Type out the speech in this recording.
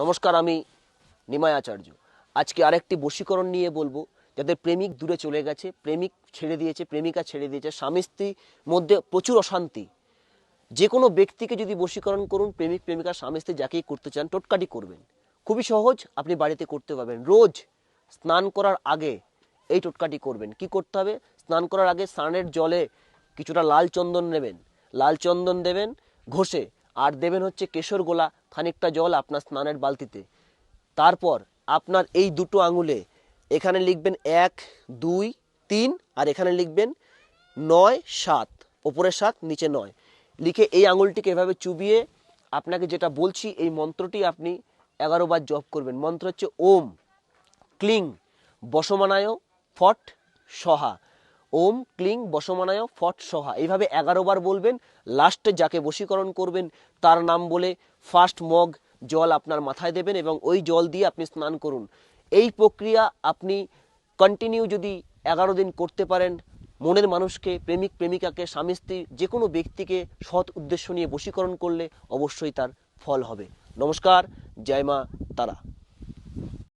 নমস্কার, আমি নিমায় আচার্য। আজকে আরেকটি বশীকরণ নিয়ে বলব, যাদের প্রেমিক দূরে চলে গেছে, প্রেমিক ছেড়ে দিয়েছে, প্রেমিকা ছেড়ে দিয়েছে, স্বামী স্ত্রীর মধ্যে প্রচুর অশান্তি। যে কোনো ব্যক্তিকে যদি বশীকরণ করুন, প্রেমিক, প্রেমিকা, স্বামী স্ত্রী যাকেই করতে চান, টোটকাটি করবেন। খুবই সহজ, আপনি বাড়িতে করতে পারবেন। রোজ স্নান করার আগে এই টোটকাটি করবেন। কি করতে হবে? স্নান করার আগে স্নানের জলে কিছুটা লাল চন্দন নেবেন। লাল চন্দন দেবেন, ঘষে আর দেবেন হচ্ছে কেশর গোলা খানিকটা জল আপনার স্নানের বালতিতে। তারপর আপনার এই দুটো আঙুলে এখানে লিখবেন এক, দুই, তিন আর এখানে লিখবেন নয়, সাত। ওপরে সাত, নিচে নয়। লিখে এই আঙুলটিকে এভাবে চুবিয়ে আপনাকে যেটা বলছি, এই মন্ত্রটি আপনি এগারো বার জপ করবেন। মন্ত্র হচ্ছে ওম, ক্লিং, বসমানায় ফট, সহা। ওম, ক্লিং, বসমানায়, ফট সহা এইভাবে এগারো বার বলবেন লাস্টে যাকে বশীকরণ করবেন, তার নাম বলে ফার্স্ট মগ জল আপনার মাথায় দেবেন এবং ওই জল দিয়ে আপনি স্নান করুন। এই প্রক্রিয়া আপনি কন্টিনিউ যদি এগারো দিন করতে পারেন, মনের মানুষকে, প্রেমিক, প্রেমিকাকে, স্বামী, স্ত্রী যে কোনো ব্যক্তিকে সৎ উদ্দেশ্য নিয়ে বশীকরণ করলে অবশ্যই তার ফল হবে। নমস্কার, জয় মা তারা।